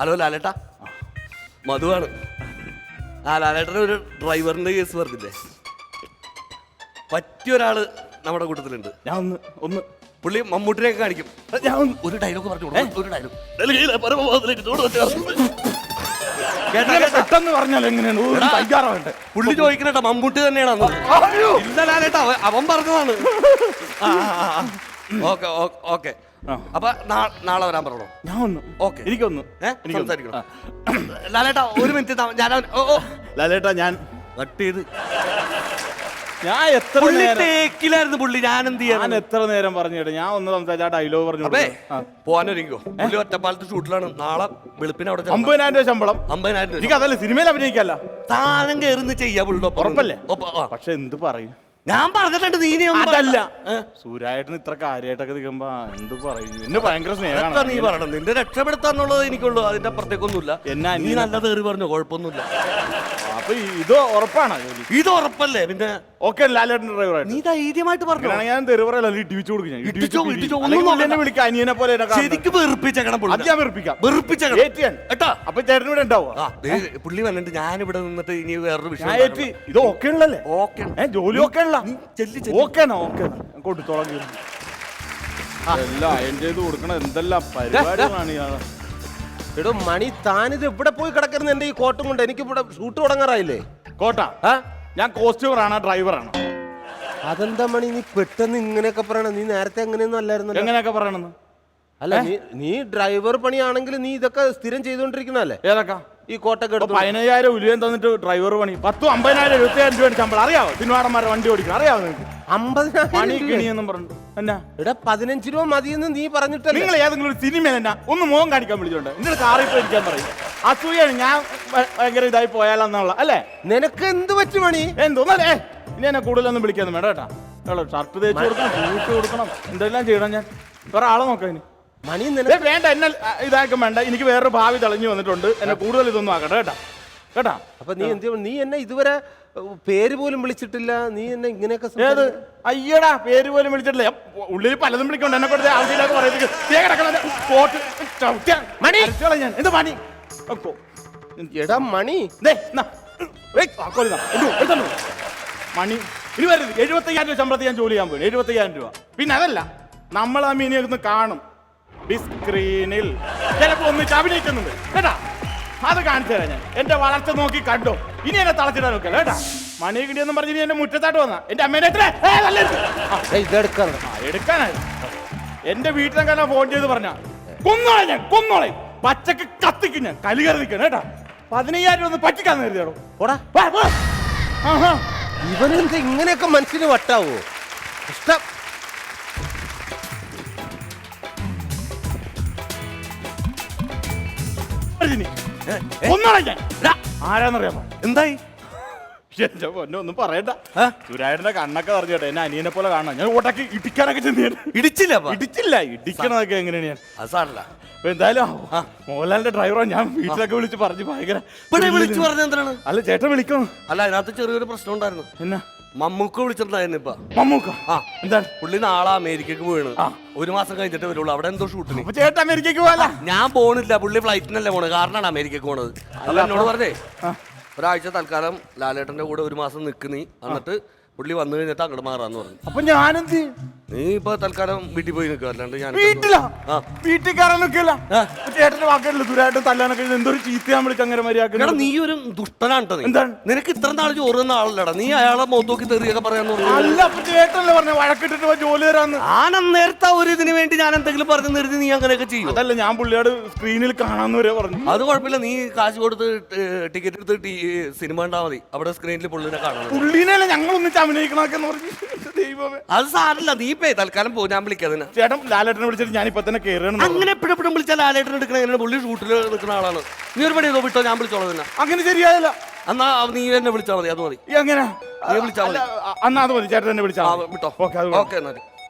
Hello ലാലേട്ടാ. മധുവാണ് ആ ലാലേട്ടന്റെ ഒരു ഡ്രൈവറിന്റെ കേസ് പറഞ്ഞില്ലേ? പറ്റിയ ഒരാൾ നമ്മുടെ കൂട്ടത്തിലുണ്ട്. ഞാൻ ഒന്ന് ഒന്ന്. പുള്ളി മമ്മൂട്ടിനെയൊക്കെ കാണിക്കും. ഞാൻ ഒന്ന്. ഒരു ഡയലോഗ് പറഞ്ഞു കൊടുക്കും, ഒരു ഡയലോഗ് ഡൽഹിയിലെ പരമപദത്തിലേക്ക് ചൂട് വെച്ച കേട്ടാ ഇങ്ങനെ കേട്ടാ. പെട്ടെന്ന് പറഞ്ഞാൽ എങ്ങനെയാണ്? ഒരു. തയ്യാറാവട്ടെ പുള്ളി ചോദിക്കണേട്ടാ മമ്മൂട്ടി തന്നെയാണെന്ന്. അയ്യോ. ഇല്ല ലാലേട്ടാ അവൻ- അവൻ പറഞ്ഞതാണ്. Okay okay. അപ്പൊ നാളെ വരാൻ പറഞ്ഞു ഞാൻ ഒന്ന് ഓക്കെ. എനിക്കൊന്ന്. എനിക്ക് സംസാരിക്കണം? ലാലേട്ടാ ഒരു മിനിറ്റ് ഞാൻ ലാലേട്ടാ ഞാൻ കട്ട് ചെയ്ത് ഞാൻ എത്ര പുള്ളി നേരം തേക്കിലായിരുന്നു പുള്ളി ഞാൻ എന്ത് ചെയ്യാൻ എത്ര നേരം പറഞ്ഞു ഞാൻ ഒന്ന് സംസാരിച്ച ഡയലോഗ് പറഞ്ഞു. ആ. പോവാനൊരുങ്ങോ പുള്ളി ഒറ്റപ്പാലത്ത് ഷൂട്ടിലാണ്. നാളെ വെളുപ്പിന് അവിടെ അമ്പതിനായിരം രൂപ ശമ്പളം. അമ്പതിനായിരം രൂപ എനിക്ക് അതല്ല സിനിമയിൽ അഭിനയിക്കല്ല. താനം കയറുന്ന ചെയ്യാ പുള്ളിയുടെ. ഉറപ്പല്ലേ? പക്ഷെ എന്ത് പറയും? ഞാൻ പറഞ്ഞിട്ടുണ്ട് നീ ഇനി ഒന്നും അതല്ല. സൂര്യായിട്ട് ഇത്ര കാര്യമായിട്ടൊക്കെ നിൽക്കുമ്പോ എന്ത് പറയും? എന്നെ ഭയങ്കര അതൊക്കെ സ്നേഹമാണ് നീ പറയണം. നിന്റെ രക്ഷപ്പെടുത്താന്നുള്ളത് എനിക്കുള്ളൂ. അതിന്റെ പ്രത്യേകമൊന്നുമില്ല എന്നെ നീ അനിയനെ- നല്ല തേറി പറഞ്ഞു കുഴപ്പമൊന്നുമില്ല. അപ്പൊ ഇത് ഉറപ്പാണ്? ജോലി ഇത് ഉറപ്പല്ലേ? പിന്നെ ഓക്കെ ലാലേട്ടൻ ഡ്രൈവറായിട്ട് നീ ധൈര്യമായിട്ട് പറഞ്ഞു? ഞാൻ തെരുവറല്ല ഇടിച്ചു കൊടുക്കും ഞാൻ. ഇടിച്ചോ, ഇടിച്ചോ, ഒന്നും അല്ലെങ്കിൽ പുള്ളി നോക്കണ്ട. എന്നെ വിളിക്കാം അനിയനെ പോലെ എന്നെ കാണണം. ശരിക്കും വെറുപ്പിച്ചേക്കണം പുള്ളി. അത് ഞാൻ വെറുപ്പിക്കാം. വെറുപ്പിച്ചേക്കണം. ഏറ്റ് ഞാൻ. അപ്പൊ ചേട്ടൻ ഇവിടെ ഉണ്ടാവോ ആ ദേ, പുള്ളി വന്നിട്ട് ഞാൻ ഇവിടെ നിന്നിട്ട് ഇനി വേറൊരു ഞാൻ വിഷയം ഇത് ഓക്കെ ഉള്ളല്ലേ ഓക്കെ ഏ ജോലി ഓക്കെ ഉള്ള കൊടുത്തോളാം എല്ലാം അയൺ ചെയ്ത് കൊടുക്കണം എന്തെല്ലാം പരിപാടികളാണ്. എടോ മണി താനിത് ഇവിടെ പോയി കിടക്കുന്ന എന്റെ ഈ കോട്ടും കൊണ്ട് എനിക്ക് ഇവിടെ ഷൂട്ട് തുടങ്ങാറായില്ലേ? കോട്ട. ഞാൻ കോസ്റ്റ്യൂമറാണ് ഡ്രൈവറാണ്. അതെന്താ മണി നീ പെട്ടെന്ന് ഇങ്ങനെയൊക്കെ പറയണ? നീ നേരത്തെ അങ്ങനെയൊന്നും അല്ലായിരുന്നു എങ്ങനെയൊക്കെ പറയണെന്ന് അല്ല നീ നീ ഡ്രൈവർ പണിയാണെങ്കിൽ നീ ഇതൊക്കെ സ്ഥിരം ചെയ്തുകൊണ്ടിരിക്കുന്നല്ലേ ഏതൊക്കെ? ഈ കോട്ടൊക്കെ എടുത്ത്. പതിനയ്യായിരം ഉലുവൻ തന്നിട്ട് ഡ്രൈവർ പണി. പത്തും അമ്പതിനായിരം എഴുപത്തിയായിരം രൂപ ശമ്പളം. അറിയാവോ? സിനിമാടന്മാരെ വണ്ടി ഓടിക്കണം. അറിയാവോ നിങ്ങൾക്ക് പണി അമ്പതിനായിരം രൂപ. കിണിയെന്നും പറഞ്ഞു. എന്നാ? പതിനഞ്ച് രൂപ മതിയെന്ന് നീ പറഞ്ഞിട്ടല്ലേ? നിങ്ങൾ ഏതെങ്കിലും ഒരു സിനിമ എന്നാ ഒന്ന് മുഖം കാണിക്കാൻ വിളിച്ചോണ്ട്. എന്നിട്ട് കാറിൽ ഇരിക്കാൻ പറയും. അസൂയാണ് ഞാൻ ഭ- ഭയങ്കര ഇതായി പോയാലെന്നുള്ള. അല്ലേ? നിനക്ക് എന്ത് പറ്റി മണി? എന്തോന്നല്ലേ ഇനി എന്നെ കൂടുതലൊന്നും വിളിക്കാനും വേണ്ട കേട്ടാ. ഷർട്ട് തേച്ച് കൊടുക്കണം കൊടുക്കണം. എന്തെല്ലാം ചെയ്യണം ഞാൻ? വേറെ ആളെ നോക്കാം ഇനി മണി വേണ്ട എന്നെ ഇതാക്കും വേണ്ട. എനിക്ക് വേറൊരു ഭാവി തെളിഞ്ഞു വന്നിട്ടുണ്ട്. എന്നെ കൂടുതൽ ഇതൊന്നും ആക്കട്ടെ കേട്ടാ. കേട്ടാ. അപ്പൊ നീ എന്ത് നീ എന്നെ ഇതുവരെ പേര് പോലും വിളിച്ചിട്ടില്ല. നീ എന്നെ ഇങ്ങനെയൊക്കെ ഏത്? അയ്യടാ പേര് പോലും വിളിച്ചിട്ടില്ല. ഉള്ളിൽ പലതും വിളിക്കണ്ട എന്നെ കൊടുത്ത് ആവശ്യമില്ലാത്ത പറയുന്നത്! ഞാൻ. എന്ത് മണി. എടാ മണി. മണി. ഇനി വരരുത്. എഴുപത്തയ്യായിരം രൂപ ശമ്പളത്തിൽ ഞാൻ ജോലി ചെയ്യാൻ പോയി എഴുപത്തയ്യായിരം രൂപ. പിന്നെ അതല്ല നമ്മൾ ആ മീനിയൊക്കെ കാണും. ബിഗ് സ്ക്രീനിൽ ചിലപ്പോ ഒന്നിച്ച് അഭിനയിക്കുന്നുണ്ട്. കേട്ടാ? അത് കാണിച്ചു തരാം ഞാൻ. എന്റെ വളർച്ച നോക്കി കണ്ടോ? ഇനി എന്നെ തളച്ചിടാൻ നോക്കല്ലോ കേട്ടാ? മണി കിട്ടിയെന്നും പറഞ്ഞ് ഇനി എന്റെ മുറ്റത്തായിട്ട് വന്ന. എന്റെ അമ്മേനെ എത്ര? എടുക്കാനായി എന്റെ വീട്ടിലെങ്ങനെ ഫോൺ ചെയ്ത് പറഞ്ഞ കൊന്നോളെ ഞാൻ കൊന്നോളെ. പച്ചക്ക് കത്തിക്കും ഞാൻ. കലികറി നിൽക്കണം കേട്ടാ? പതിനയ്യായിരം ഒന്ന് പറ്റിക്കാന്ന്. ആഹാ. ഇവനെന്ത് ഇങ്ങനെയൊക്കെ മനസ്സിന് വട്ടാവോ? ഇഷ്ടം ആരാന്നറിയാമോ? എന്തായി? എന്റെ പൊന്നെ ഒന്നും പറയണ്ട? സുരായുടെ കണ്ണൊക്കെ പറഞ്ഞു കേട്ടോ എന്നെ അനിയനെ പോലെ കാണണം. ഞാൻ ഓട്ടാക്കി ഇടിക്കാനൊക്കെ ചെന്ന് ഇടിച്ചില്ല ഇടിച്ചില്ല ഇടിക്കണതൊക്കെ എങ്ങനെയാണ് ഞാൻ. അപ്പൊ എന്തായാലും മോഹൻലാലിന്റെ ഡ്രൈവറെ ഞാൻ വീട്ടിലൊക്കെ വിളിച്ച് പറഞ്ഞു ഭയങ്കര ഇവിടെ വിളിച്ചു പറഞ്ഞ എന്താണ് അല്ല ചേട്ടൻ വിളിക്കണം. അല്ല അതിനകത്ത് ചെറിയൊരു പ്രശ്നം ഉണ്ടായിരുന്നു. എന്നാ? മമ്മൂക്ക് വിളിച്ചിട്ടുണ്ടായിരുന്നു ഇപ്പൊ. മമ്മൂക്ക? ആ. എന്താണ്? പുള്ളി നാളെ അമേരിക്കക്ക് വീണ് ഒരു മാസം കഴിഞ്ഞിട്ട് വരുള്ളൂ. അവിടെ എന്തോ ഷൂട്ടിന് ചേട്ടൻ അമേരിക്കക്ക് പോകാല ഞാൻ പോണില്ല. പുള്ളി ഫ്ലൈറ്റിനല്ലേ പോണത്. കാരണമാണ് അമേരിക്കക്ക് പോണത്. അല്ല എന്നോട് പറഞ്ഞേ. ഒരാഴ്ച തൽക്കാലം ലാലേട്ടന്റെ കൂടെ ഒരു മാസം നിക്ക് നീ. എന്നിട്ട് പുള്ളി വന്നു കഴിഞ്ഞിട്ട് അങ്ങോട്ട് മാറാന്ന് പറഞ്ഞു. അപ്പൊ ഞാനെന്ത് നീ ഇപ്പൊ തൽക്കാലം വീട്ടിൽ പോയി നിൽക്കുക അല്ലാണ്ട് ഞാൻ വീട്ടിലാ? ആ. വീട്ടിൽ കയറാൻ നിൽക്കില്ല. ആ. ചേട്ടന്റെ വാക്കല്ല ദുരായിട്ട് തല്ലാനൊക്കെ ഇത് എന്തൊരു ചീത്തയാ വിളിച്ച് അങ്ങനെ എടാ മര്യാദ നീ ഒരു ദുഷ്ടനാണ് ട്ടോ നീ. എന്താണ്? നിനക്ക് ഇത്ര നാൾ ചോറ് തന്ന ആളല്ലടാ. നീ അയാളെ മുഖത്ത് നോക്കി തെറിയൊക്കെ പറയാന്ന് പറഞ്ഞു. അല്ല അപ്പൊ ചേട്ടനല്ലേ പറഞ്ഞ വഴക്കിട്ടിട്ട് പോയി ജോലി തരാന്ന്. ഞാൻ നേരത്തെ ഒരു ഇതിന് വേണ്ടി ഞാൻ എന്തെങ്കിലും പറഞ്ഞു നിർത്തി നീ അങ്ങനെയൊക്കെ ചെയ്യും? അതല്ല ഞാൻ പുള്ളിയോട് സ്ക്രീനിൽ കാണാന്ന് വരെ പറഞ്ഞു. അത് കുഴപ്പമില്ല നീ കാശ് കൊടുത്ത് ടിക്കറ്റ് എടുത്ത് ടി- സിനിമ കണ്ടാ മതി. അവിടെ സ്ക്രീനിൽ പുള്ളിനെ കാണാം പുള്ളിനെ ഞങ്ങൾ ഒന്നിച്ച് അഭിനയിക്കണൊക്കെ പറഞ്ഞു എന്റെ ദൈവമേ. അത് സാരല്ല നീ പേ തൽക്കാലം പോ ഞാൻ വിളിക്കാതിനെ ചേട്ടൻ ലാലേട്ടനെ വിളിച്ചിട്ട് ഞാൻ ഇപ്പൊ തന്നെ കയറണം അങ്ങനെ എപ്പോഴും എപ്പോഴും വിളിച്ചാൽ ലാലേട്ടൻ എടുക്കണ എങ്ങനെ പുള്ളി ഷൂട്ടിൽ നിൽക്കുന്ന ആളാണ്. നീ ഒരു പണി ചെയ്തോ വിട്ടോ ഞാൻ വിളിച്ചോളാം അങ്ങനെ ശരിയായില്ല. എന്നാ നീ എന്നെ വിളിച്ചാൽ മതി അത് മതി. എങ്ങനെ? നീ അന്നാ അത് മതി ചേട്ടൻ തന്നെ വിളിച്ചാ ആ വിട്ടോ. ഓക്കെ ഓക്കെ എന്നാൽ.